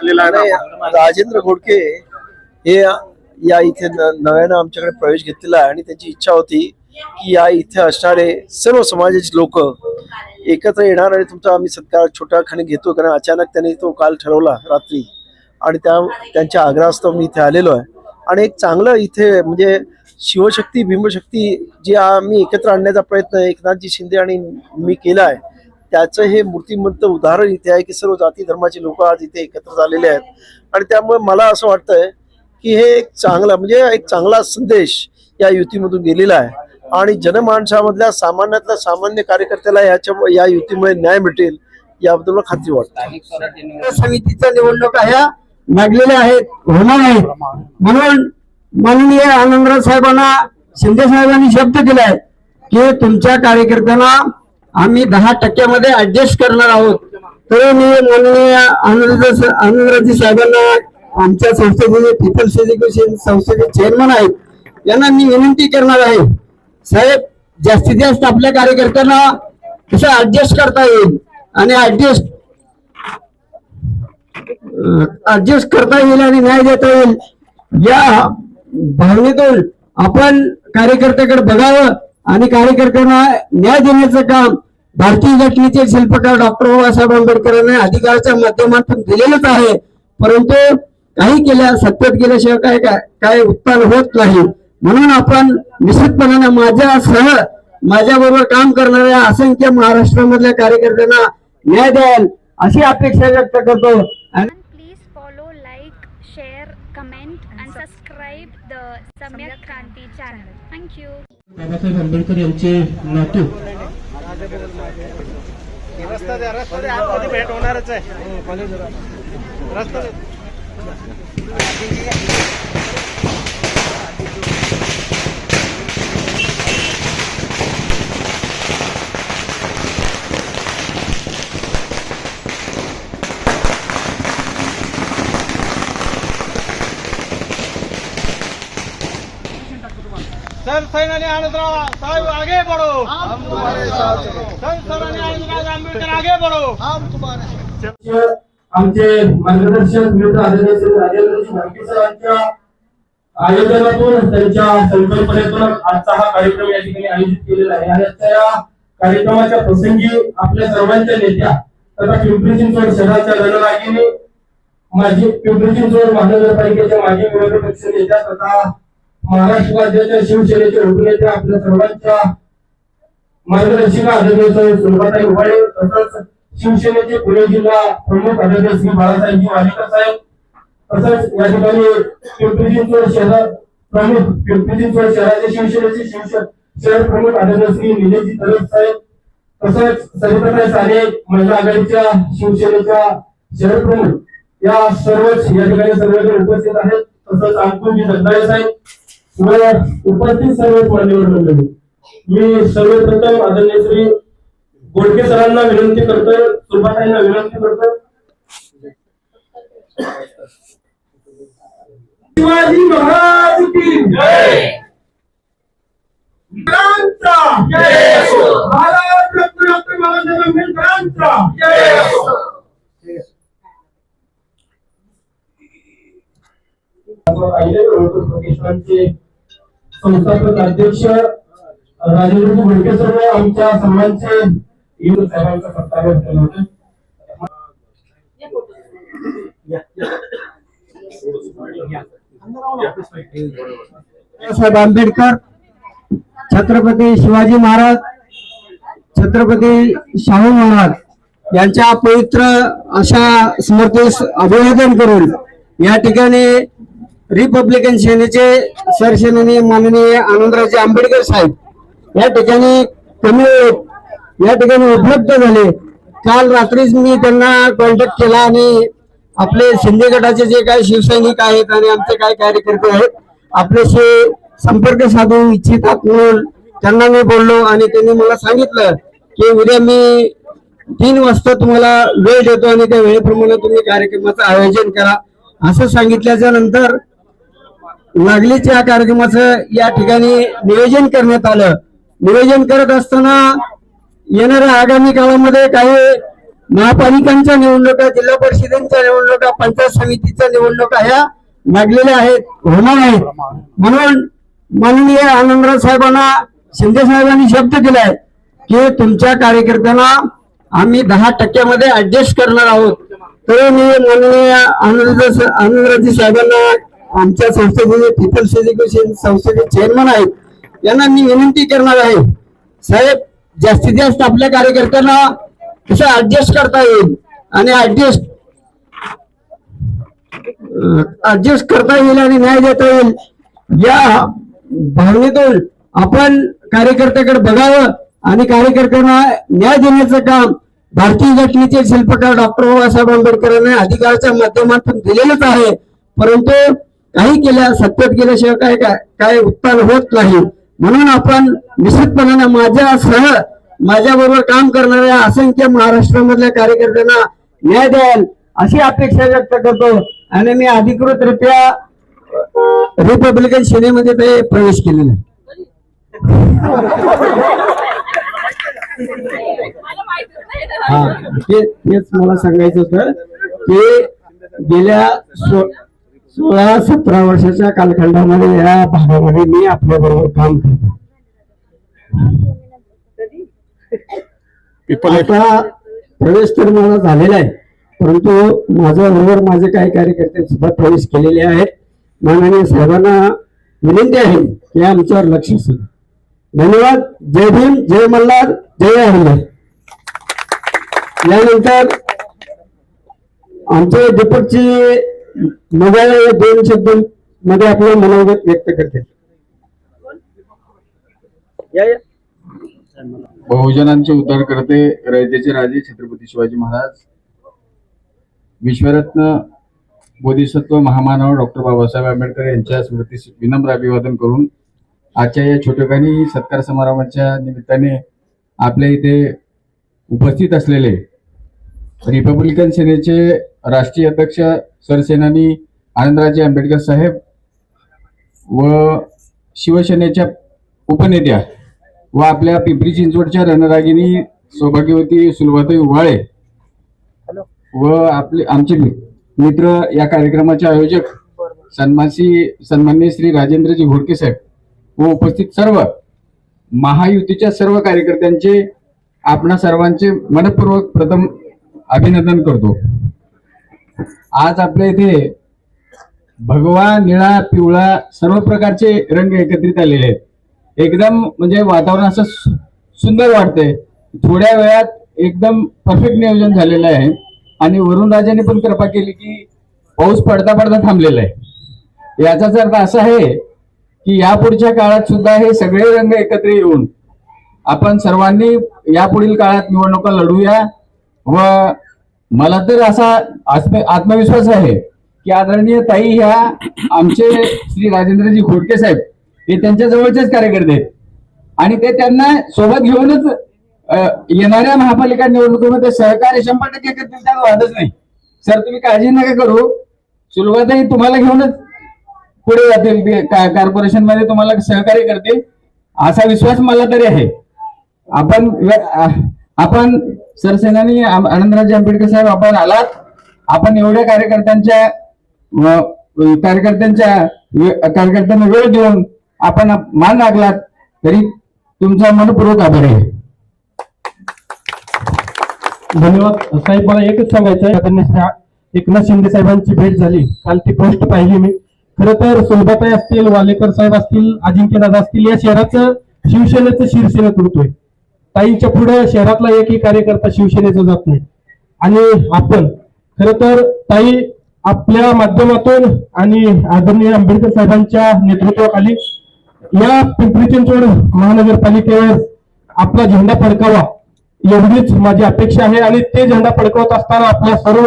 राजेंद्र घोडके हे या इथे नव्यानं आमच्याकडे प्रवेश घेतलेला आहे आणि त्यांची इच्छा होती की या इथे असणारे सर्व समाजाचे लोक एकत्र येणार आणि तुमचा आम्ही सत्कार छोट्या खाणी घेतो कारण अचानक त्यांनी तो काल ठरवला रात्री. आणि त्या त्यांच्या आग्रहास्तव मी इथे आलेलो आहे. आणि एक चांगलं इथे म्हणजे शिवशक्ती भीमशक्ती जी आम्ही एकत्र आणण्याचा प्रयत्न एकनाथजी शिंदे आणि मी केला आहे त्याचं हे मूर्तिमंत उदाहरण इथे आहे की सर्व जाती धर्माचे लोक आज इथे एकत्र झालेले आहेत. आणि त्यामुळे मला असं वाटतंय की हे एक चांगला म्हणजे एक चांगला संदेश या युतीमधून गेलेला आहे. आणि जनमानसामधल्या सामान्यातल्या सामान्य कार्यकर्त्याला याच्या या युतीमुळे न्याय मिळेल याबद्दल मला खात्री वाटते. समितीच्या निवडणुका ह्या लागलेल्या आहेत होणार आहेत. म्हणून माननीय आनंदराव साहेबांना शिंदे साहेबांनी शब्द दिलाय की तुमच्या कार्यकर्त्यांना आम्ही दहा टक्क्यामध्ये ऍडजस्ट करणार आहोत. तर मी माननीय आनंद आनंदरावजी साहेबांना आमच्या संस्थेचे पीपल्स एज्युकेशन संस्थेचे चेअरमन आहेत. यांना मी विनंती करणार आहे. साहेब जास्तीत जास्त आपल्या कार्यकर्त्यांना कसं ऍडजस्ट करता येईल? आणि ऍडजस्ट ऍडजस्ट करता येईल आणि न्याय देता येईल? या भावनेतून आपण कार्यकर्त्याकडे बघावं. आणि कार्यकर्त्यांना न्याय देण्याचं काम भारतीय घटनेचे शिल्पकार डॉक्टर बाबासाहेब आंबेडकरांनी अधिकाराच्या माध्यमातून दिलेलंच आहे. परंतु काही केल्या सत्तेत गेल्याशिवाय काय काय काय उत्पन्न होत नाही. म्हणून आपण निश्चितपणाने माझ्यासह माझ्याबरोबर काम करणाऱ्या असंख्य महाराष्ट्रामधल्या कार्यकर्त्यांना न्याय द्याल अशी अपेक्षा व्यक्त करतो. Please follow like share comment and subscribe the Samyak Kranti channel thank you Babasaheb Ambedkar यांचे नातू. रस्ता द्या रस्ता द्या आतमध्ये भेट होणारच आहे. रस्ता सर सैनानी आनंदराव साहेब आगे बढ़ो। सर आनंदराव आंबेडकर आगे बढ़ो। आमचे मार्गदर्शक मित्र आदरणीय श्री राजेंद्र सरांच्या आयोजनातून त्यांच्या संकल्पनेतून आजचा हा कार्यक्रम या ठिकाणी आयोजित केलेला आहे. आणि आजच्या या कार्यक्रमाच्या प्रसंगी आपल्या सर्वांच्या नेत्या तथा पिंपरी चिंचवड शहराच्या रणरागिणी माजी पिंपरी चिंचवड महानगरपालिकेच्या माजी विरोधी पक्ष नेत्या तथा महाराष्ट्र राज्याच्या शिवसेनेचे उपनेते आपल्या सर्वांच्या मार्गदर्शक आदरणीय सर सुलभाताई उभाळे तसंच शिवसेनेचे पुणे जिल्हा प्रमुख आदरणीय श्री बाळासाहेबजी वालेकर साहेब तसंच या ठिकाणी पिंपरी चिंचवड शहर प्रमुख पिंपरी चिंचवड शहराचे शिवसेनेचे शहर प्रमुख आदरणीय श्री निलेशजी तरफ साहेब तसंच सरिताताई साने महिला आघाडीच्या शिवसेनेच्या शहर प्रमुख या सर्वच या ठिकाणी सर्वजण उपस्थित आहेत तसंच अंकुलजी जगदाळे साहेब उपस्थित सर्व मान्यवर मंडळी मी सर्वप्रथम आदरणीय श्री गोडके सरांना विनंती करतोय सुभाताईंना विनंती करतोय. शिवाजी महाराज की जय! भारत रत्न डॉक्टर बाबासाहेब आंबेडकरांचा संस्थापक अध्यक्ष राजेंद्र भोडके सर आमच्या सर्वांचे येऊन साहेबांचा सत्कार केला होता. बाबासाहेब आंबेडकर छत्रपती शिवाजी महाराज छत्रपती शाहू महाराज यांच्या पवित्र अशा स्मृतीस अभिवादन करून या ठिकाणी रिपब्लिकन सेनेचे सरसेनानी माननीय आनंदराजे आंबेडकर साहेब या ठिकाणी कमी वेळेत या ठिकाणी उपलब्ध झाले. काल रात्रीच मी त्यांना कॉन्टॅक्ट केला आणि आपले शिंदे गटाचे जे काही शिवसैनिक आहेत आणि आमचे काही कार्यकर्ते आहेत आपल्याशी संपर्क साधू इच्छितात म्हणून त्यांना मी बोललो आणि त्यांनी मला सांगितलं की उद्या मी तीन वाजता तुम्हाला वेळ देतो आणि त्या वेळेप्रमाणे तुम्ही कार्यक्रमाचं आयोजन करा. असं सांगितल्याच्या नंतर नागलीच या कार्यक्रमाचं या ठिकाणी नियोजन करण्यात आलं. नियोजन करत असताना येणाऱ्या आगामी काळामध्ये काही महापालिकांच्या निवडणुका जिल्हा परिषदेच्या निवडणुका पंचायत समितीच्या निवडणुका ह्या लागलेल्या आहेत होणार आहेत. म्हणून माननीय आनंदराव साहेबांना शिंदे साहेबांनी शब्द दिलाय की तुमच्या कार्यकर्त्यांना आम्ही दहा टक्क्यामध्ये ऍडजस्ट करणार आहोत. तर मी माननीय आनंद आनंदराजी साहेबांना आमच्या संस्थेचे पीपल्स एज्युकेशन संस्थेचे चेअरमन आहेत. यांना मी विनंती करणार आहे. साहेब जास्तीत जास्त आपल्या कार्यकर्त्यांना कसं ऍडजस्ट करता येईल? आणि ऍडजस्ट ऍडजस्ट करता येईल आणि न्याय देता येईल? या भावनेतून आपण कार्यकर्त्याकडे बघावं आणि कार्यकर्त्यांना न्याय देण्याचं काम भारतीय घटनेचे शिल्पकार डॉक्टर बाबासाहेब आंबेडकरांनी अधिकाराच्या माध्यमातून दिलेलंच आहे. परंतु काही केल्या सत्तेत गेल्याशिवाय काय काय काय उत्पन्न होत नाही. म्हणून आपण निश्चितपणाने माझ्यासह माझ्याबरोबर काम करणाऱ्या असंख्य महाराष्ट्रामधल्या कार्यकर्त्यांना न्याय द्याल अशी अपेक्षा व्यक्त करतो. आणि मी अधिकृतरित्या रिपब्लिकन सेनेमध्ये ते प्रवेश केलेला. हा ते तेच मला सांगायचं होतं की गेल्या सो- सोळा सतरा वर्षाच्या कालखंडामध्ये या भागामध्ये मी आपल्या बरोबर काम करतो. आता प्रवेश तर मला झालेला आहे परंतु माझ्या बरोबर माझे काही कार्यकर्ते सुद्धा प्रवेश केलेले आहेत. माननीय साहेबांना विनंती आहे की आमच्यावर लक्ष असू द्या. धन्यवाद. जय भीम जय मल्हार जय हल्ला यानंतर आमचे दीपकची मजा दोन शब्दमध्ये आपलं मनोगत व्यक्त करते. बहुजनांचे उद्धार करते रयतेचे राजे छत्रपती शिवाजी महाराज विश्वरत्न बोधिसत्व महामानव डॉक्टर बाबासाहेब आंबेडकर यांच्या स्मृतीस विनम्र अभिवादन करून आजच्या या छोटेखानी सत्कार समारंभाच्या निमित्ताने आपल्या इथे उपस्थित असलेले रिपब्लिकन सेनेचे राष्ट्रीय अध्यक्ष सरसेनानी आनंदराजे आंबेडकर साहेब व शिवसेनेच्या उपनेत्या व आपल्या पिंपरी चिंचवडच्या रणरागिनी सौभाग्यवती सुलभाताई उभाळे व आपले आमचे मित्र या कार्यक्रमाचे आयोजक सन्मानसी सन्मान्य श्री राजेंद्रजी घोडके साहेब व उपस्थित सर्व महायुतीच्या सर्व कार्यकर्त्यांचे आपणा सर्वांचे मनपूर्वक प्रथम अभिनंदन करतो. आज आपल्या इथे भगवा निळा पिवळा सर्व प्रकारचे रंग एकत्रित आलेले आहेत. एकदम म्हणजे वातावरण असं सुंदर वाटतंय. थोड्या वेळात एकदम परफेक्ट नियोजन झालेलं आहे. आणि वरुण राजाने पण कृपा केली की पाऊस पडता पडता थांबलेला आहे. याचाच अर्थ असा आहे की यापुढच्या काळात सुद्धा हे सगळे रंग एकत्र येऊन आपण सर्वांनी यापुढील काळात निवडणुका लढूया व मला तर असा आत्म आत्मविश्वास आहे की आदरणीय ताई ह्या आमचे श्री राजेंद्रजी घोडके साहेब हे त्यांच्या जवळचेच कार्यकर्ते आहेत. आणि ते त्यांना सोबत घेऊनच येणाऱ्या महापालिका निवडणुकीमध्ये सहकार्य शंभर टक्के करतील त्यात वादच नाही. सर तुम्ही काळजी नका करू. सुरुवातही तुम्हाला घेऊनच पुढे जातील ते कॉर्पोरेशनमध्ये तुम्हाला सहकार्य करतील. असा विश्वास मला तरी आहे. आपण आपण सरसेनानी आनंदराजे आंबेडकर साहेब आपण आलात. आपण एवढ्या कार्यकर्त्यांच्या कार्यकर्त्यांच्या कार्यकर्त्यांना वेळ देऊन आपण मान लागलात. तरी तुमचा मनपूर्वक आभार आहे. धन्यवाद. साहेब मला एकच सांगायचं आहे एकनाथ शिंदे साहेबांची भेट झाली. काल ती पोस्ट पाहिली मी. खर तर सुलभाताई असतील वालेकर साहेब असतील अजिंक्य दादा असतील या शहराचं शिवसेनेचं शीर्षेने तुडतोय. ताईंच्या पुढे शहरातला एकही कार्यकर्ता शिवसेनेचा जात नाही. आणि आपण खर तर ताई आपल्या माध्यमातून आणि आदरणीय आंबेडकर साहेबांच्या नेतृत्वाखाली या पिंपरी चिंचवड महानगरपालिकेवर आपला झेंडा फडकावा एवढीच माझी अपेक्षा आहे. आणि ते झेंडा फडकवत असताना आपल्या सर्व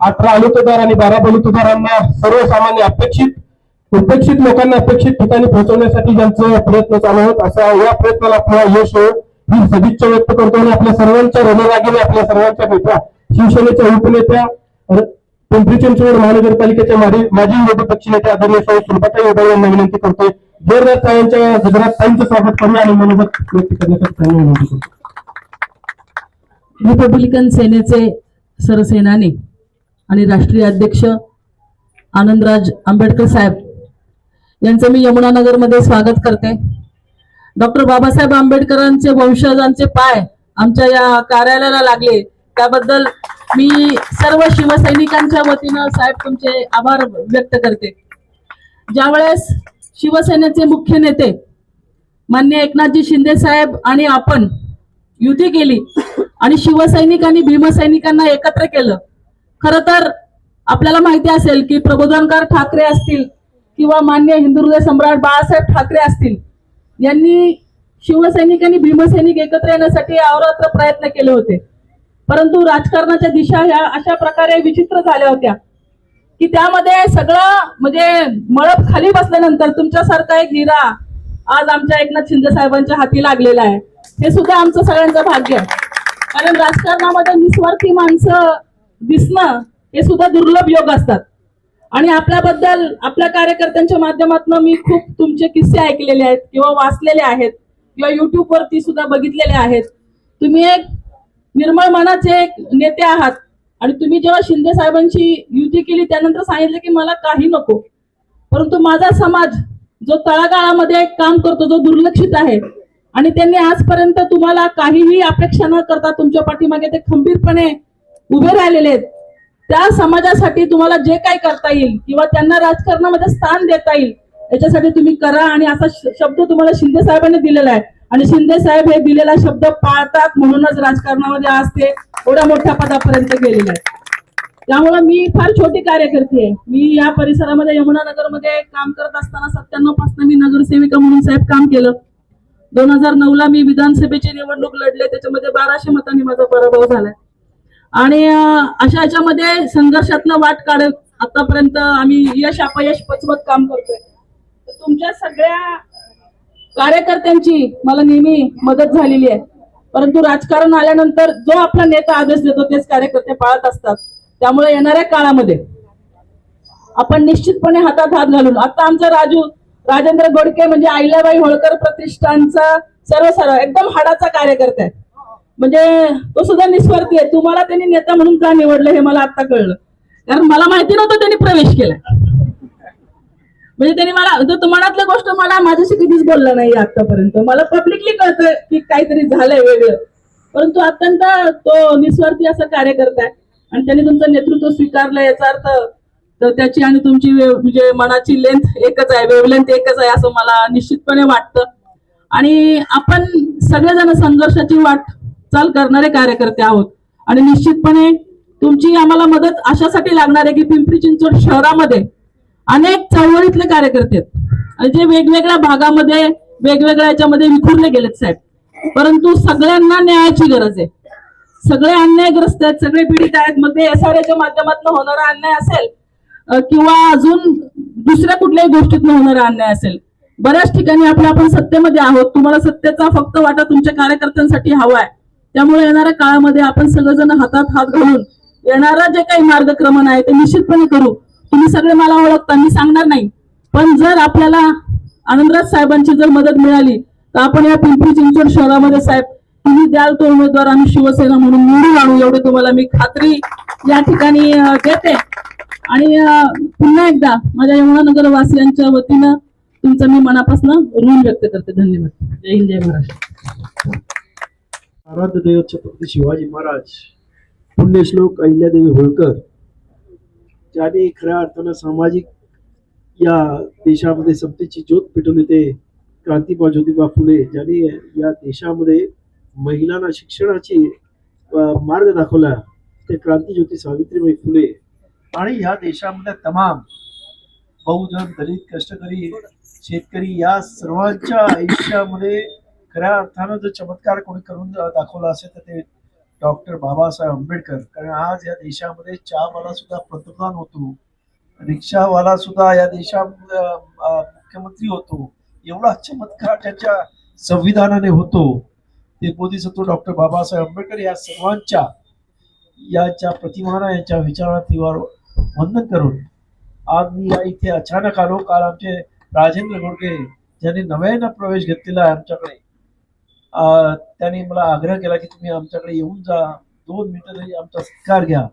अठरा बलुतेदार आणि बारा बलुतदारांना सर्वसामान्य अपेक्षित उपेक्षित लोकांना अपेक्षित ठिकाणी पोहोचवण्यासाठी ज्यांचं प्रयत्न चालू आहेत असा या प्रयत्नाला आपला यश होईल ही सदिच्छा व्यक्त करतो आणि आपल्या सर्वांच्या रणरागीने आपल्या सर्वांच्या नेत्या शिवसेनेच्या उपनेत्या पिंपरी चिंचवड महानगरपालिकेच्या माजी माजी विरोधी पक्षनेते आदरणीय स्वामी सुलभाताई उदय यांना विनंती करतोय. जोरदार ताईंच्या गुजरात साईंचं स्वागत करूया आणि मनोगत व्यक्त करण्यासाठी त्यांना विनंती करतो. रिपब्लिकन सेनेचे सरसेनानी आणि राष्ट्रीय अध्यक्ष आनंदराज आंबेडकर साहेब यांचं मी यमुनानगरमध्ये स्वागत करते. डॉक्टर बाबासाहेब आंबेडकरांचे वंशजांचे पाय आमच्या या कार्यालयाला लागले. त्याबद्दल मी सर्व शिवसैनिकांच्या वतीनं साहेब तुमचे आभार व्यक्त करते. ज्यावेळेस शिवसेनेचे मुख्य नेते मान्य एकनाथजी शिंदे साहेब आणि आपण युती केली आणि शिवसैनिक आणि भीमसैनिकांना एकत्र केलं खर तर आपल्याला माहिती असेल की प्रबोधनकार ठाकरे असतील किंवा मान्य हिंदुदय सम्राट बाळासाहेब ठाकरे असतील यांनी शिवसैनिक आणि भीमसैनिक एकत्र येण्यासाठी अवरात्र प्रयत्न केले होते. परंतु राजकारणाच्या दिशा ह्या अशा प्रकारे विचित्र झाल्या होत्या. की त्यामध्ये सगळं म्हणजे मळप खाली बसल्यानंतर तुमच्यासारखा एक हिरा आज आमच्या एकनाथ शिंदे साहेबांच्या हाती लागलेला आहे. हे सुद्धा आमचं सगळ्यांचं भाग्य कारण राजकारणामध्ये निस्वार्थी माणसं दिसणं हे सुद्धा दुर्लभ योग असतात. आणि आपल्याबद्दल आपल्या कार्यकर्त्यांच्या माध्यमातून मी खूप तुमचे किस्से ऐकलेले आहेत किंवा वाचलेले आहेत किंवा युट्यूब वरती सुद्धा बघितलेले आहेत. तुम्ही एक निर्मळ मनाचे एक नेते आहात आणि तुम्ही जेव्हा शिंदे साहेबांची युती केली त्यानंतर सांगितलं की मला काही नको. परंतु माझा समाज जो तळागाळामध्ये काम करतो जो दुर्लक्षित आहे आणि त्यांनी आजपर्यंत तुम्हाला काहीही अपेक्षा न करता तुमच्या पाठीमागे ते खंबीरपणे उभे राहिलेले आहेत त्या समाजासाठी तुम्हाला जे काही करता येईल किंवा त्यांना राजकारणामध्ये स्थान देता येईल याच्यासाठी तुम्ही करा. आणि असा शब्द तुम्हाला शिंदे साहेबांनी दिलेला आहे. आणि शिंदे साहेब हे दिलेला शब्द पाळतात म्हणूनच राजकारणामध्ये आज ते एवढ्या मोठ्या पदापर्यंत गेलेले आहेत. त्यामुळे मी फार छोटी कार्यकर्ती आहे. मी या परिसरामध्ये यमुनानगरमध्ये काम करत असताना सत्त्याण्णवपासून मी नगरसेविका म्हणून साहेब काम केलं. दोन हजार नऊ ला मी विधानसभेची निवडणूक लढले. त्याच्यामध्ये बाराशे मतांनी माझा पराभव झालाय. आणि अशा याच्यामध्ये संघर्षातनं वाट काढत आतापर्यंत आम्ही यश अपयश पचवत काम करतोय. तर तुमच्या सगळ्या कार्यकर्त्यांची मला नेहमी मदत झालेली आहे. परंतु राजकारण आल्यानंतर जो आपला नेता आदेश देतो तेच कार्यकर्ते पाळत असतात. त्यामुळे येणाऱ्या काळामध्ये आपण निश्चितपणे हातात हात घालून आता आमचा राजू राजेंद्र गोडके म्हणजे अहिल्याबाई होळकर प्रतिष्ठानचा सर्व सर्व एकदम हाडाचा कार्यकर्ता आहे. म्हणजे तो सुद्धा निस्वार्थी आहे. तुम्हाला त्यांनी नेता म्हणून का निवडलं हे मला आता कळलं. कारण मला माहिती नव्हतं त्यांनी प्रवेश केला. म्हणजे त्यांनी मला तो मनातली गोष्ट मला माझ्याशी कधीच बोलला नाही आतापर्यंत मला पब्लिकली कळतं की काहीतरी झालंय वेगळं. परंतु अत्यंत तो निस्वार्थी असा कार्य करताय आणि त्यांनी तुमचं नेतृत्व स्वीकारलं याचा अर्थ तर त्याची आणि तुमची म्हणजे मनाची लेंथ एकच आहे वेवलेंथ एकच आहे असं मला निश्चितपणे वाटतं. आणि आपण सगळेजण संघर्षाची वाट चाल करणारे कार्यकर्ते आहोत. आणि निश्चितपणे तुमची आम्हाला मदत अशासाठी लागणार आहे की पिंपरी चिंचवड शहरामध्ये अनेक चळवळीतले कार्यकर्ते आहेत. आणि जे वेगवेगळ्या भागामध्ये वेगवेगळ्या याच्यामध्ये विखुरले गेलेत साहेब. परंतु सगळ्यांना न्यायाची गरज आहे. सगळे अन्यायग्रस्त आहेत सगळे पीडित आहेत. मग ते एस आर एच्या माध्यमातून होणारा अन्याय असेल किंवा अजून दुसऱ्या कुठल्याही गोष्टीतून होणारा अन्याय असेल बऱ्याच ठिकाणी आपल्या आपण सत्तेमध्ये आहोत. तुम्हाला सत्तेचा फक्त वाटा तुमच्या कार्यकर्त्यांसाठी हवा आहे. त्यामुळे येणाऱ्या काळामध्ये आपण सगळेजण हातात हात घालून येणारा जे काही मार्गक्रमण आहे ते निश्चितपणे करू. तुम्ही सगळे मला ओळखता मी सांगणार नाही. पण जर आपल्याला आनंदराज साहेबांची जर मदत मिळाली तर आपण या पिंपरी चिंचवड शहरामध्ये साहेब तुम्ही द्याल तो उमेदवार आम्ही शिवसेना म्हणून निवडून आणू एवढी तुम्हाला मी खात्री या ठिकाणी देते. आणि पुन्हा एकदा माझ्या यमुनानगर वासियांच्या वतीनं तुमचं मी मनापासून ऋण व्यक्त करते. धन्यवाद. जय हिंद जय महाराष्ट्र. आराध्य दैवत छत्रपती शिवाजी महाराज पुण्यश्लोक अहिल्यादेवी होळकर ज्याने खऱ्या अर्थानं सामाजिक या देशामध्ये समतेची ज्योत पेटवली ते क्रांतीबा ज्योतिबा फुले ज्याने या देशामध्ये महिलांना शिक्षणाची मार्ग दाखवला ते क्रांती ज्योती सावित्रीबाई फुले. आणि या देशामध्ये तमाम बहुजन दलित कष्टकरी शेतकरी या सर्वांच्या आयुष्यामध्ये खऱ्या अर्थानं जर चमत्कार कोणी करून दाखवला असेल तर ते डॉक्टर बाबासाहेब आंबेडकर. कारण आज या देशामध्ये चहावाला सुद्धा पंतप्रधान होतो. रिक्षावाला सुद्धा या देशा मुख्यमंत्री होतो. एवढा चमत्कार त्याच्या संविधानाने होतो. ते बोधिसत्व डॉक्टर बाबासाहेब आंबेडकर या सर्वांच्या याच्या प्रतिमाना यांच्या विचारातीवर वंदन करून आज मी या इथे अचानक आलो. काल आमचे राजेंद्र गोडके ज्यांनी नव्यानं प्रवेश घेतलेला आहे आमच्याकडे. त्याने मला आग्रह केला की तुम्ही आमच्याकडे येऊन जा. दोन मिनिटं तरी आमचा सत्कार घ्या.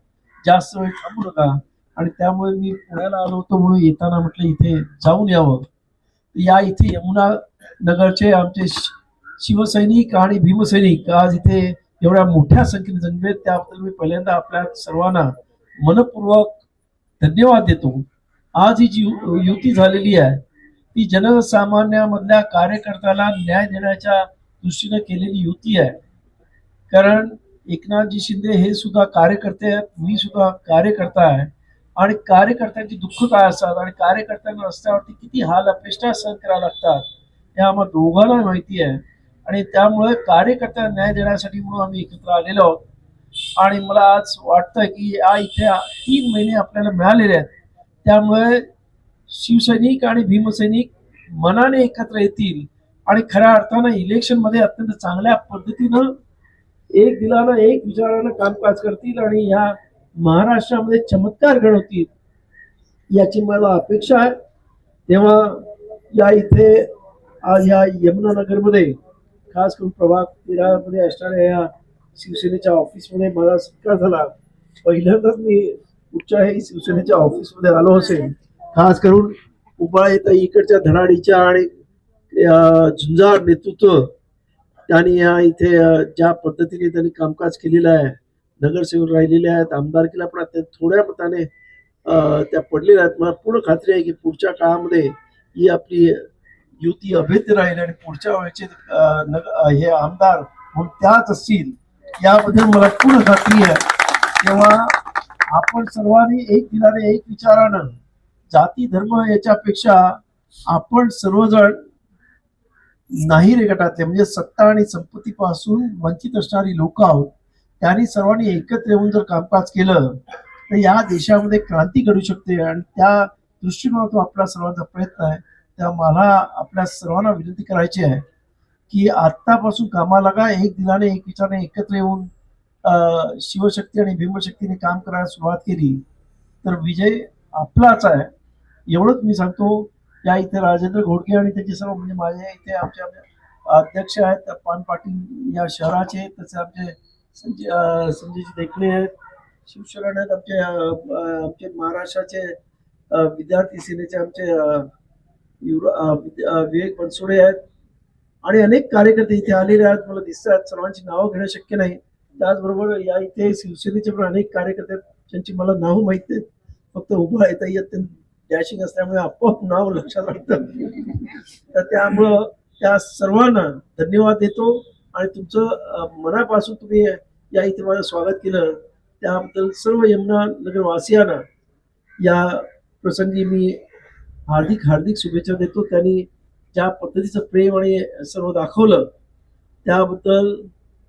जास्त वेळ थांबू नका. आणि त्यामुळे मी पुण्याला आलो होतो म्हणून येताना म्हटलं इथे जाऊन यावं. या इथे यमुना नगरचे आमचे शि- शिवसैनिक आणि भीमसैनिक आज इथे एवढ्या मोठ्या संख्येने जमले त्याबद्दल मी पहिल्यांदा आपल्या सर्वांना मनपूर्वक धन्यवाद देतो. आज ही जी यु- युती झालेली आहे ती जनसामान्यामधल्या कार्यकर्त्याला न्याय देण्याच्या दृष्टीने केलेली युती आहे. कारण एकनाथजी शिंदे हे सुद्धा कार्यकर्ते आहेत. मी सुद्धा कार्यकर्ता आहे. आणि कार्यकर्त्यांची दुःख काय असतात आणि कार्यकर्त्यांना रस्त्यावरती किती हाल अपेष्टा सहन करायला लागतात हे आम्हाला दोघांना माहिती आहे. आणि त्यामुळे कार्यकर्त्यांना न्याय देण्यासाठी म्हणून आम्ही एकत्र आलेलो आहोत. आणि मला आज वाटतं की या इथे तीन महिने आपल्याला मिळालेले आहेत. त्यामुळे शिवसैनिक आणि भीमसैनिक मनाने एकत्र येतील. आणि खऱ्या अर्थानं इलेक्शनमध्ये अत्यंत चांगल्या पद्धतीनं एक दिलानं एक विचारानं कामकाज करतील आणि या महाराष्ट्रामध्ये चमत्कार घडवतील याची मला अपेक्षा आहे. तेव्हा या इथे आज या यमुनानगरमध्ये खास करून प्रभाग तेरामध्ये असणाऱ्या या शिवसेनेच्या ऑफिसमध्ये माझा सत्कार झाला. पहिल्यांदाच मी कुठच्याही शिवसेनेच्या ऑफिसमध्ये आलो असेल. खास करून उपाय येतं इकडच्या धडाडीच्या आणि झुंजार नेतृत्व त्यांनी या इथे ज्या पद्धतीने त्यांनी कामकाज केलेलं आहे नगरसेवक राहिलेले आहेत आमदारकीला पण अत्यंत थोड्या मताने त्या पडलेल्या आहेत. मला पूर्ण खात्री आहे की पुढच्या काळामध्ये ही आपली युती अभेद्य राहील आणि पुढच्या वेळेचे हे आमदार म्हणून त्याच असतील याबद्दल मला पूर्ण खात्री आहे. तेव्हा आपण सर्वांनी एक दिलाने एक विचारानं जाती धर्म याच्यापेक्षा आपण सर्वजण नाही रे गटातले म्हणजे सत्ता आणि संपत्तीपासून वंचित असणारी लोक आहोत त्यांनी सर्वांनी एकत्र येऊन जर कामकाज केलं तर या देशामध्ये क्रांती घडू शकते आणि त्या दृष्टिकोनातून आपला सर्वांचा प्रयत्न आहे. त्या मला आपल्या सर्वांना विनंती करायची आहे की आत्तापासून कामाला का एक दिलाने एक विचाराने एकत्र येऊन शिवशक्ती आणि भीमशक्तीने काम करायला सुरुवात केली तर विजय आपलाच आहे. एवढंच मी सांगतो या इथे राजेंद्र घोडके आणि त्याचे सर्व म्हणजे माझे इथे आमचे अध्यक्ष आहेत पान पाटील या शहराचे तसे आमचे संजय संजयजी देखणे आहेत शिवशरण आहेत आमचे आमचे महाराष्ट्राचे विद्यार्थी सेनेचे आमचे विद्या- विवेक बनसोडे आहेत आणि अनेक कार्यकर्ते इथे आलेले आहेत. मला दिसत आहेत सर्वांची नावं घेणं शक्य नाही. त्याचबरोबर या इथे शिवसेनेचे पण अनेक कार्यकर्ते आहेत, ज्यांची मला नावं माहीत नाहीत फक्त उभा येता येत डॅशिंग असल्यामुळे आपोआप नाव लक्षात राहतं. तर त्यामुळं त्या सर्वांना धन्यवाद देतो आणि तुमचं मनापासून तुम्ही या इथे माझं स्वागत केलं. त्याबद्दल सर्व यमुना नगरवासियांना या प्रसंगी मी हार्दिक हार्दिक शुभेच्छा देतो. त्यांनी ज्या पद्धतीचं प्रेम आणि सर्व दाखवलं त्याबद्दल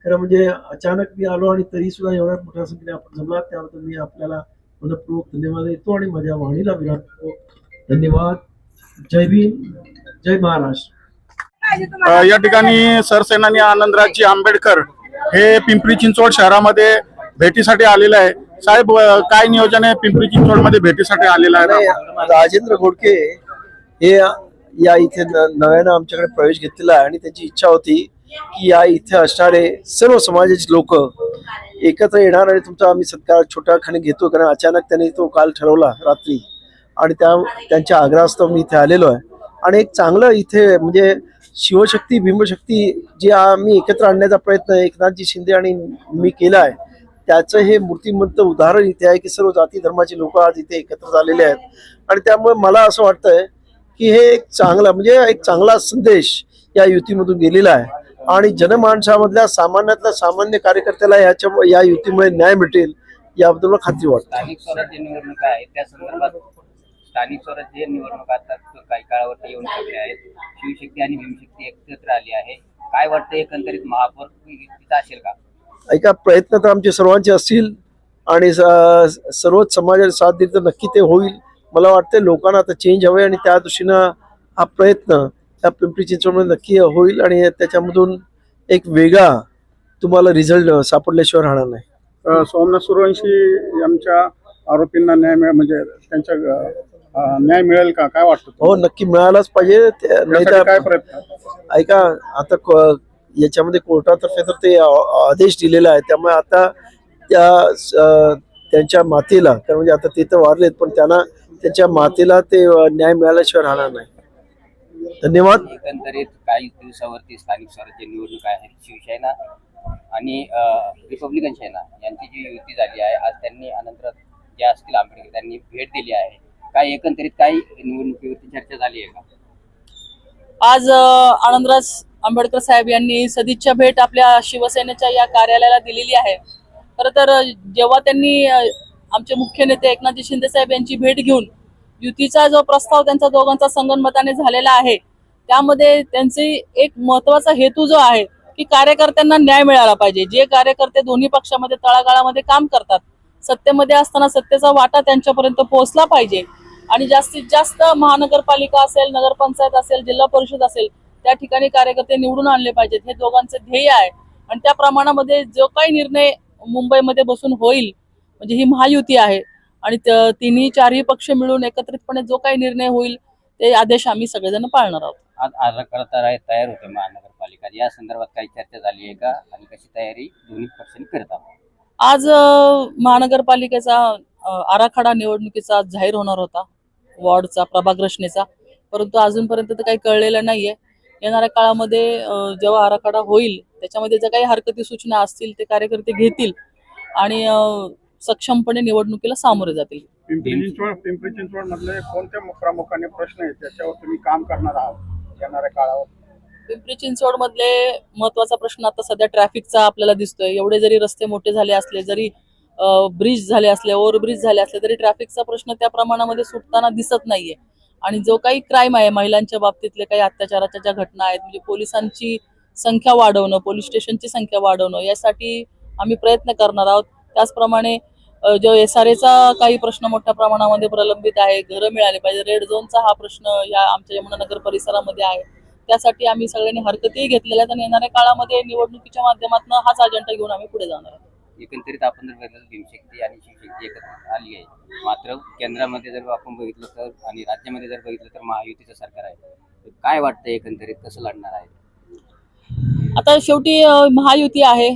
खरं म्हणजे अचानक मी आलो आणि तरी सुद्धा एवढ्या मोठ्या संख्येने आपण जमलात. त्याबद्दल मी आपल्याला मनपूर्वक धन्यवाद देतो आणि माझ्या वाणीला विराट करतो धन्यवाद जय भीम जय महाराष्ट्र या ठिकाणी सरसेनानी आनंदराजजी आंबेडकर हे पिंपरी चिंचवड शहरामध्ये भेटीसाठी आलेले आहे. साहेब काय नियोजन आहे पिंपरी चिंचवडमध्ये भेटीसाठी आलेला आहे? राजेंद्र घोडके हे या इथे नव्यानं आमच्याकडे प्रवेश घेतलेला आहे आणि त्यांची इच्छा होती की या इथे असणारे सर्व समाजाचे लोक एकत्र येणार आणि तुमचा आम्ही सत्कार छोट्या खाणे घेतो कारण अचानक त्यांनी तो काल ठरवला रात्री. आणि त्या त्यांच्या आग्रहास्तव मी इथे आलेलो आहे. आणि एक चांगलं इथे म्हणजे शिवशक्ती भीमशक्ती जी आम्ही एकत्र आणण्याचा प्रयत्न एकनाथजी शिंदे आणि मी केला आहे त्याचं हे मूर्तिमंत उदाहरण इथे आहे की सर्व जाती धर्माचे लोक आज इथे एकत्र झालेले आहेत. आणि त्यामुळे मला असं वाटतंय की हे एक चांगला म्हणजे एक चांगला संदेश या युतीमधून गेलेला आहे. आणि जनमानसामधल्या सामान्यातल्या सामान्य कार्यकर्त्याला याच्या या युतीमुळे न्याय मिळेल याबद्दल मला खात्री वाटते. स्थानिक स्वराज्य निवडणुका आहेत त्या संदर्भात स्थानिक स्वराज्य निवडणुका आता काही काळावरती येऊन ठेवल्या आहेत. शिवशक्ती आणि भीमशक्ती एकत्र आली आहे. काय वाटतं एकंदरीत महापौर तिथं असेल का? ऐका प्रयत्न तर आमचे सर्वांचे असतील आणि सर्वच समाजाला साथ दिली तर नक्की ते होईल. मला वाटतं लोकांना आता चेंज हवे आणि त्या दृष्टीनं हा प्रयत्न त्या पिंपरी चिंचवडमध्ये नक्की होईल आणि त्याच्यामधून एक वेगळा तुम्हाला रिझल्ट सापडल्याशिवाय राहणार नाही. सोमनाथ सूर्यवंशी यांच्या आरोपींना न्याय मिळेल म्हणजे त्यांच्या न्याय मिळेल का? काय वाटतं हो नक्की मिळालाच पाहिजे. नाही त्यासाठी काय तर प्रयत्न? ऐका आता याच्यामध्ये कोर्टातर्फे तर ते आदेश दिलेला आहे. त्यामुळे आता त्या त्यांच्या मातेला म्हणजे आता ते तर वारलेत पण त्यांना त्यांच्या मातेला ते न्याय मिळाल्याशिवाय राहणार नाही. धन्यवाद. एकंदरीत काही दिवसावरती स्थानिक स्वराज्य निवडणूक आहे शिवसेना आणि रिपब्लिकन सेना यांची जी युती झाली आहे आज त्यांनी अनंतर जे असतील आंबेडकर त्यांनी भेट दिली आहे. काय एकंदरीत काही निवडणुकीवरती चर्चा झाली आहे का? आज आनंदराज आंबेडकर साहेब यांनी सदिच्छा भेट आपल्या शिवसेनेच्या या कार्यालयाला दिलेली आहे. खरं तर जेव्हा त्यांनी आमचे मुख्य नेते एकनाथजी शिंदे साहेब यांची भेट घेऊन युतीचा जो प्रस्ताव त्यांचा दोघांचा संगनमताने झालेला आहे त्यामध्ये त्यांची एक महत्त्वाचा हेतू जो आहे की कार्यकर्त्यांना न्याय मिळाला पाहिजे. जे कार्यकर्ते दोन्ही पक्षामध्ये तळागाळामध्ये काम करतात सत्तेमध्ये असताना सत्तेचा वाटा त्यांच्यापर्यंत पोहोचला पाहिजे. आणि जास्तीत जास्त महानगरपालिका असेल नगरपंचायत असेल जिल्हा परिषद असेल त्या ठिकाणी कार्यकर्ते निवडून आणले पाहिजेत. हे दोघांचे ध्येय आहे. आणि त्या प्रमाणामध्ये जो काही निर्णय मुंबईमध्ये बसून होईल म्हणजे ही महायुती आहे आणि तिन्ही चारही पक्ष मिळून एकत्रितपणे जो काही निर्णय होईल ते आदेश आम्ही सगळेजण पाळणार आहोत. आज तयार तयार होते महानगरपालिका या संदर्भात काही चर्चा झाली आहे का? आणि कशी तयारी दोन्ही पक्षांनी करत आहोत? आज महानगरपालिकेचा आराखडा निवडणुकीचा जाहीर होणार होता. वॉर्डचा प्रभाग रचनेचा परंतु अजूनपर्यंत तर काही कळलेलं नाहीये. येणाऱ्या काळामध्ये जेव्हा आराखडा होईल त्याच्यामध्ये ज्या काही हरकती सूचना असतील ते कार्यकर्ते घेतील. आणि सक्षमपणे निवडणुकीला सामोरे जातील. पिंपरी चिंचवड मधले कोणत्या प्रामुख्याने प्रश्न आहेत त्याच्यावर तुम्ही काम करणार आहात येणाऱ्या काळावर? पिंपरी चिंचवड मधले महत्त्वाचा प्रश्न आता सध्या ट्रॅफिकचा आपल्याला दिसतोय. एवढे जरी रस्ते मोठे झाले असले जरी ब्रिज झाले असले ओव्हरब्रिज झाले असले तरी ट्रॅफिकचा प्रश्न त्या प्रमाणामध्ये सुटताना दिसत नाहीये. आणि जो काही क्राईम आहे महिलांच्या बाबतीतले काही अत्याचाराच्या ज्या घटना आहेत म्हणजे पोलिसांची संख्या वाढवणं पोलीस स्टेशनची संख्या वाढवणं यासाठी आम्ही प्रयत्न करणार आहोत. त्याचप्रमाणे जो एस आर एचा काही प्रश्न मोठ्या प्रमाणामध्ये प्रलंबित आहे घरं मिळाली पाहिजे रेड झोनचा हा प्रश्न या आमच्या यमुनानगर परिसरामध्ये आहे. त्यासाठी आम्ही सगळ्यांनी हरकतही घेतलेल्या आहेत आणि येणाऱ्या काळामध्ये निवडणुकीच्या माध्यमातून हाच अजेंडा घेऊन आम्ही पुढे जाणार आहोत. एकंदरीत आपण जर बघितलं भीमशक्ती आणि शिवशक्ती एकत्र आली आहे. मात्र केंद्रामध्ये जर आपण बघितलं तर आणि राज्यामध्ये जर बघितलं तर महायुतीचं सरकार आहे. काय वाटतं एकंदरीत कसं लढणार आहे? आता शेवटी महायुती आहे.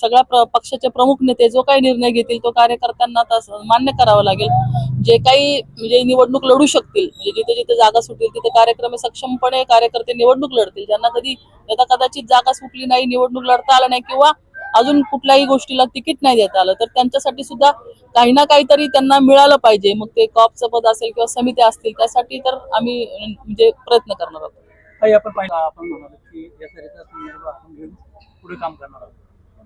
सगळ्या प्र- पक्षाचे प्रमुख नेते जो काही निर्णय घेतील तो कार्यकर्त्यांना मान्य करावा लागेल. जे काही म्हणजे निवडणूक लढू शकतील म्हणजे जिथे जिथे जागा सुटतील तिथे कार्यक्रम सक्षमपणे कार्यकर्ते निवडणूक लढतील. ज्यांना कधी आता कदाचित जागा सुटली नाही निवडणूक लढता आला नाही किंवा अजून कुठल्याही गोष्टीला तिकीट नाही देता आलं तर त्यांच्यासाठी सुद्धा काही ना काहीतरी त्यांना मिळालं पाहिजे. मग ते कॉपचं पद असेल किंवा समित्या असतील त्यासाठी तर आम्ही म्हणजे प्रयत्न करणार आहोत. काही आपण पाहिलं आपण म्हणालो की या संदर्भ आपण घेऊन पुढे काम करणार आहोत.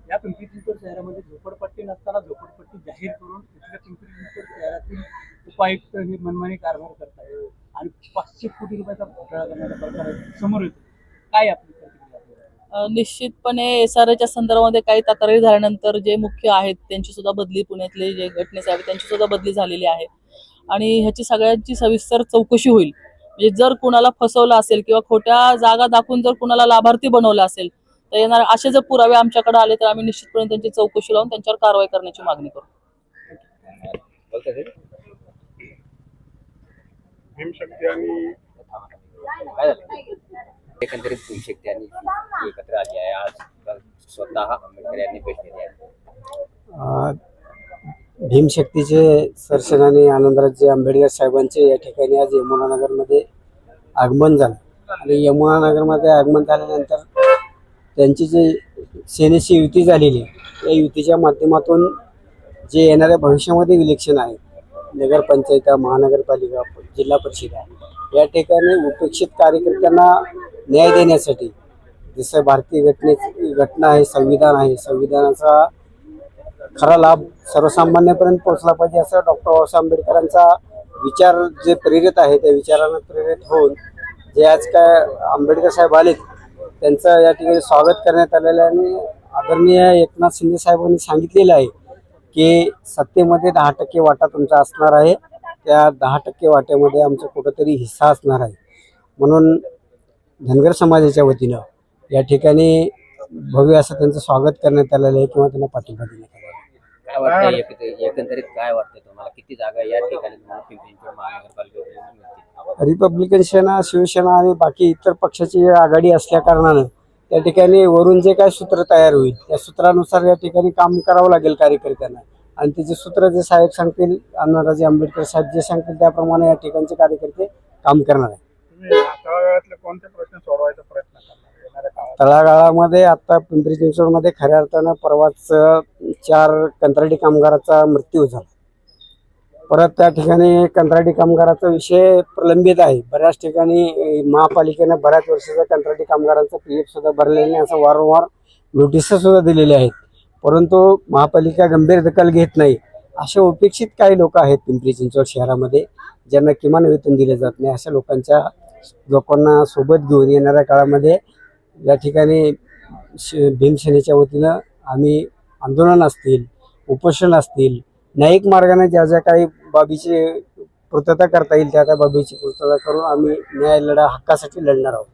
या पिंपरी चिंचवड शहरामध्ये झोपडपट्टी नसताना झोपडपट्टी जाहीर करून इथल्या पिंपरी चिंचवड शहरातील उपायुक्त हे मनमानी कारभार करतात आणि पाचशे कोटी रुपयाचा घोटाळा करण्याचा प्रकार समोर येतो. काय आपली प्रतिक्रिया निश्चितपणे एस आर एच्या संदर्भामध्ये काही तक्रारी झाल्यानंतर जे मुख्य आहेत त्यांची सुद्धा बदली पुण्यातले जे घटनेसाहेब त्यांची सुद्धा बदली झालेली आहे. आणि ह्याची सगळ्यांची सविस्तर चौकशी होईल. म्हणजे जर कुणाला फसवलं असेल किंवा खोट्या जागा दाखवून जर कुणाला लाभार्थी बनवलं असेल तर येणार असे जर पुरावे आमच्याकडे आले तर आम्ही निश्चितपणे त्यांची चौकशी लावून त्यांच्यावर कारवाई करण्याची मागणी करू. एकंदरीत भीमशक्ती आणि एकत्र आली आहे. आज स्वतः आंबेडकर यांनी भेट दिली आहे. भीमशक्तीचे सरसेनानी आनंदराजे आंबेडकर साहेबांचे या ठिकाणी आज यमुनानगरमध्ये आगमन झालं. आणि यमुनानगरमध्ये आगमन झाल्यानंतर त्यांची जे सेनेशी युती झालेली आहे या युतीच्या माध्यमातून जे येणाऱ्या भविष्यामध्ये इलेक्शन आहे नगरपंचायत महानगरपालिका जिल्हा परिषदा या ठिकाणी उपेक्षित कार्यकर्त्यांना न्याय देण्यासाठी जसं भारतीय घटने घटना आहे संविधान आहे संविधानाचा खरा लाभ सर्वसामान्यपर्यंत पोहोचला पाहिजे असं डॉक्टर बाबासाहेब आंबेडकरांचा विचार जे प्रेरित आहे त्या विचारानं प्रेरित होऊन जे आज काय आंबेडकर साहेब आलेत त्यांचं या ठिकाणी स्वागत करण्यात आलेलं आहे आणि आदरणीय एकनाथ शिंदे साहेबांनी सांगितलेलं आहे की सत्तेमध्ये दहा टक्के वाटा तुमचा असणार आहे. त्या दहा टक्के वाट्यामध्ये आमचा कुठंतरी हिस्सा असणार आहे. म्हणून धनगर समाजाच्या वतीनं या ठिकाणी भव्य असं त्यांचं स्वागत करण्यात आलेलं आहे किंवा त्यांना पाठिंबा देण्यात आलेला आहे. काय वाटतं एकंदरीत? एकंदरीत काय वाटतं तुम्हाला? किती जागा या ठिकाणी तुम्हाला पिंपरी महानगरपालिकेमध्ये मिळतील? रिपब्लिकन सेना शिवसेना आणि बाकी इतर पक्षाची आघाडी असल्या कारणानं त्या ठिकाणी वरून जे काय सूत्र तयार होईल त्या सूत्रानुसार या ठिकाणी काम करावं लागेल कार्यकर्त्यांना. आणि त्याचे सूत्र जे साहेब सांगतील अण्णाराजे आंबेडकर साहेब जे सांगतील त्याप्रमाणे या ठिकाणचे कार्यकर्ते काम करणार आहे तुम्ही तळागाळातले कोणते प्रश्न सोडवायचा प्रयत्न करणार येणाऱ्या काळात? तळागाळामध्ये आता पिंपरी चिंचवडमध्ये खऱ्या अर्थानं परवाच चार कंत्राटी कामगाराचा मृत्यू झाला. परत त्या ठिकाणी कंत्राटी कामगाराचा विषय प्रलंबित आहे. बऱ्याच ठिकाणी महापालिकेनं बऱ्याच वर्षाचा कंत्राटी कामगारांचा पी एफ सुद्धा भरलेलं नाही असं वारंवार नोटिस सुद्धा दिलेल्या आहेत. परंतु महापालिका गंभीर दखल घेत नाही. असे उपेक्षित काही लोक आहेत पिंपरी चिंचवड शहरामध्ये ज्यांना किमान वेतन दिले जात नाही. अशा लोकांच्या लोकांना सोबत घेऊन येणाऱ्या काळामध्ये या ठिकाणी श- भीमसेनेच्या वतीनं आम्ही आंदोलन असतील उपोषण असतील न्यायिक मार्गाने ज्या ज्या काही बाबीची पूर्तता करता येईल त्या त्या बाबीची पूर्तता करून आम्ही न्याय लढा हक्कासाठी लढणार आहोत.